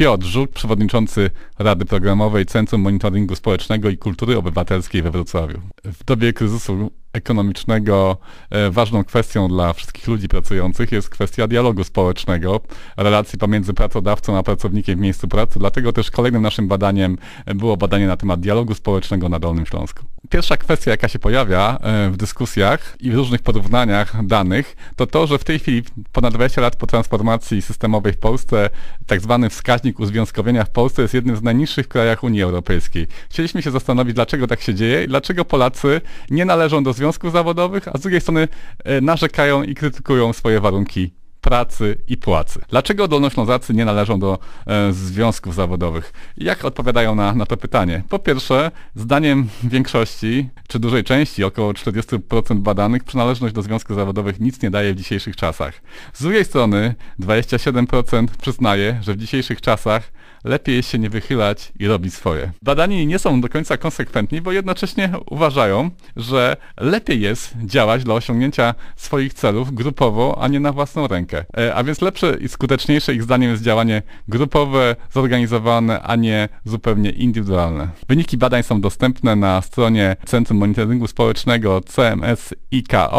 Piotr Żuk, przewodniczący Rady Programowej Centrum Monitoringu Społecznego i Kultury Obywatelskiej we Wrocławiu. W dobie kryzysu ekonomicznego e, ważną kwestią dla wszystkich ludzi pracujących jest kwestia dialogu społecznego, relacji pomiędzy pracodawcą a pracownikiem w miejscu pracy. Dlatego też kolejnym naszym badaniem było badanie na temat dialogu społecznego na Dolnym Śląsku. Pierwsza kwestia, jaka się pojawia e, w dyskusjach i w różnych porównaniach danych, to to, że w tej chwili ponad 20 lat po transformacji systemowej w Polsce, tak zwany wskaźnik uzwiązkowienia w Polsce jest jednym z najniższych w krajach Unii Europejskiej. Chcieliśmy się zastanowić, dlaczego tak się dzieje i dlaczego Polacy nie należą do związków zawodowych, a z drugiej strony e, narzekają i krytykują swoje warunki pracy i płacy. Dlaczego dolnoślązacy nie należą do e, związków zawodowych? Jak odpowiadają na, na to pytanie? Po pierwsze, zdaniem większości, czy dużej części, około 40% badanych, przynależność do związków zawodowych nic nie daje w dzisiejszych czasach. Z drugiej strony, 27% przyznaje, że w dzisiejszych czasach lepiej się nie wychylać i robić swoje. Badani nie są do końca konsekwentni, bo jednocześnie uważają, że lepiej jest działać dla osiągnięcia swoich celów grupowo, a nie na własną rękę. E, a więc lepsze i skuteczniejsze ich zdaniem jest działanie grupowe, zorganizowane, a nie zupełnie indywidualne. Wyniki badań są dostępne na stronie Centrum Monitoringu Społecznego cmsiko.pl.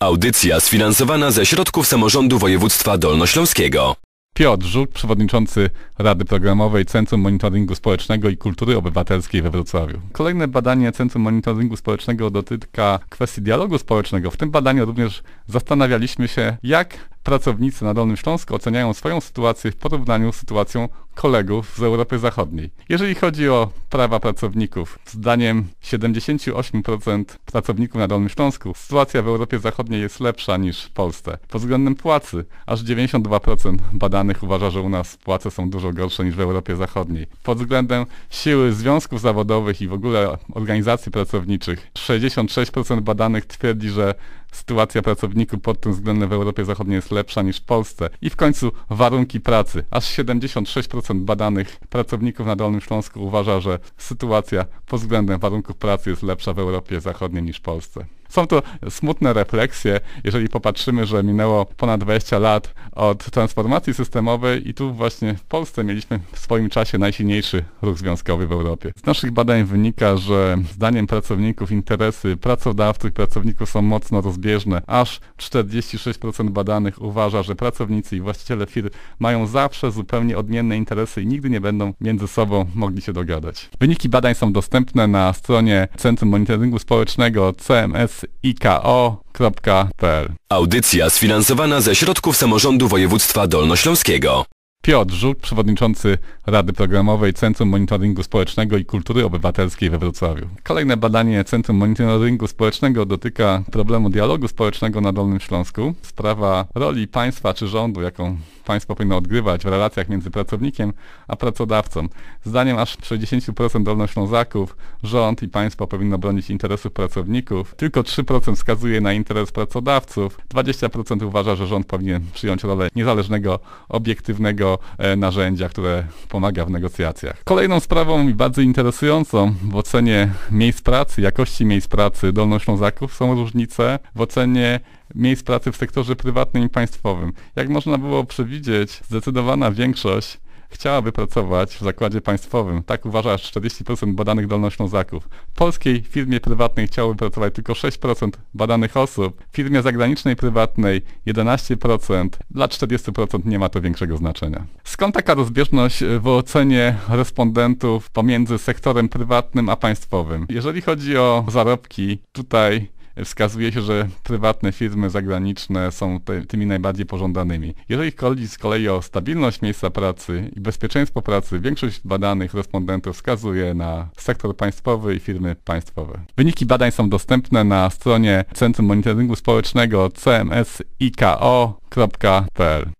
Audycja sfinansowana ze środków samorządu województwa dolnośląskiego. Piotr Żuk, przewodniczący Rady Programowej Centrum Monitoringu Społecznego i Kultury Obywatelskiej we Wrocławiu. Kolejne badanie Centrum Monitoringu Społecznego dotyka kwestii dialogu społecznego. W tym badaniu również zastanawialiśmy się, jak pracownicy na Dolnym Śląsku oceniają swoją sytuację w porównaniu z sytuacją kolegów z Europy Zachodniej. Jeżeli chodzi o prawa pracowników, zdaniem 78% pracowników na Dolnym Śląsku sytuacja w Europie Zachodniej jest lepsza niż w Polsce. Pod względem płacy aż 92% badanych uważa, że u nas płace są dużo gorsze niż w Europie Zachodniej. Pod względem siły związków zawodowych i w ogóle organizacji pracowniczych 66% badanych twierdzi, że sytuacja pracowników pod tym względem w Europie Zachodniej jest lepsza niż w Polsce. I w końcu warunki pracy. Aż 76% badanych pracowników na Dolnym Śląsku uważa, że sytuacja pod względem warunków pracy jest lepsza w Europie Zachodniej niż w Polsce. Są to smutne refleksje, jeżeli popatrzymy, że minęło ponad 20 lat od transformacji systemowej i tu właśnie w Polsce mieliśmy w swoim czasie najsilniejszy ruch związkowy w Europie. Z naszych badań wynika, że zdaniem pracowników interesy pracodawców i pracowników są mocno rozbieżne. Aż 46% badanych uważa, że pracownicy i właściciele firm mają zawsze zupełnie odmienne interesy i nigdy nie będą między sobą mogli się dogadać. Wyniki badań są dostępne na stronie Centrum Monitoringu Społecznego CMS iko.pl. Audycja sfinansowana ze środków samorządu województwa dolnośląskiego. Piotr Żuk, przewodniczący Rady Programowej Centrum Monitoringu Społecznego i Kultury Obywatelskiej we Wrocławiu. Kolejne badanie Centrum Monitoringu Społecznego dotyka problemu dialogu społecznego na Dolnym Śląsku. Sprawa roli państwa czy rządu, jaką państwo powinno odgrywać w relacjach między pracownikiem a pracodawcą. Zdaniem aż 60% dolnoślązaków rząd i państwo powinno bronić interesów pracowników. Tylko 3% wskazuje na interes pracodawców. 20% uważa, że rząd powinien przyjąć rolę niezależnego, obiektywnego e, narzędzia, które pomaga w negocjacjach. Kolejną sprawą i bardzo interesującą w ocenie miejsc pracy, jakości miejsc pracy dolnoślązaków są różnice w ocenie miejsc pracy w sektorze prywatnym i państwowym. Jak można było przewidzieć, zdecydowana większość chciałaby pracować w zakładzie państwowym. Tak uważa aż 40% badanych dolnoślązaków. W polskiej firmie prywatnej chciałoby pracować tylko 6% badanych osób. W firmie zagranicznej prywatnej 11%. Dla 40% nie ma to większego znaczenia. Skąd taka rozbieżność w ocenie respondentów pomiędzy sektorem prywatnym a państwowym? Jeżeli chodzi o zarobki, tutaj wskazuje się, że prywatne firmy zagraniczne są te, tymi najbardziej pożądanymi. Jeżeli chodzi z kolei o stabilność miejsca pracy i bezpieczeństwo pracy, większość badanych respondentów wskazuje na sektor państwowy i firmy państwowe. Wyniki badań są dostępne na stronie Centrum Monitoringu Społecznego cmsiko.pl.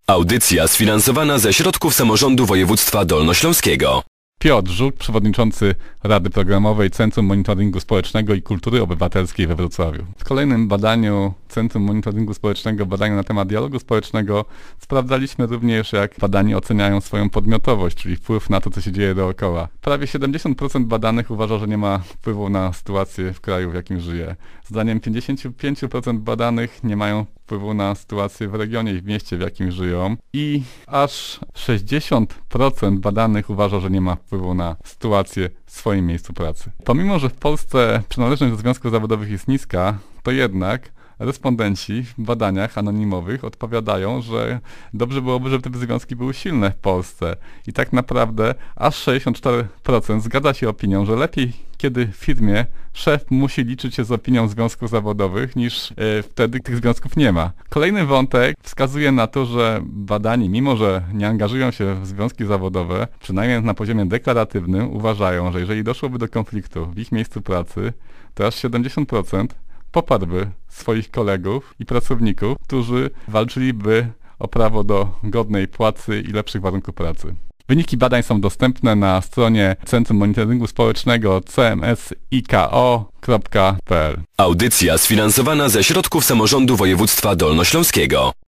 Audycja sfinansowana ze środków samorządu województwa dolnośląskiego. Piotr Żuk, przewodniczący Rady Programowej Centrum Monitoringu Społecznego i Kultury Obywatelskiej we Wrocławiu. W kolejnym badaniu Centrum Monitoringu Społecznego, badaniu na temat dialogu społecznego, sprawdzaliśmy również, jak badani oceniają swoją podmiotowość, czyli wpływ na to, co się dzieje dookoła. Prawie 70% badanych uważa, że nie ma wpływu na sytuację w kraju, w jakim żyje. Zdaniem 55% badanych nie mają wpływu na sytuację w regionie i w mieście, w jakim żyją. I aż 60% badanych uważa, że nie ma wpływu na sytuację w swoim miejscu pracy. Pomimo, że w Polsce przynależność do związków zawodowych jest niska, to jednak respondenci w badaniach anonimowych odpowiadają, że dobrze byłoby, żeby te związki były silne w Polsce. I tak naprawdę aż 64% zgadza się opinią, że lepiej, kiedy w firmie szef musi liczyć się z opinią związków zawodowych, niż e, wtedy tych związków nie ma. Kolejny wątek wskazuje na to, że badani, mimo że nie angażują się w związki zawodowe, przynajmniej na poziomie deklaratywnym, uważają, że jeżeli doszłoby do konfliktu w ich miejscu pracy, to aż 70% poparłby swoich kolegów i pracowników, którzy walczyliby o prawo do godnej płacy i lepszych warunków pracy. Wyniki badań są dostępne na stronie Centrum Monitoringu Społecznego cmsiko.pl. Audycja sfinansowana ze środków samorządu województwa dolnośląskiego.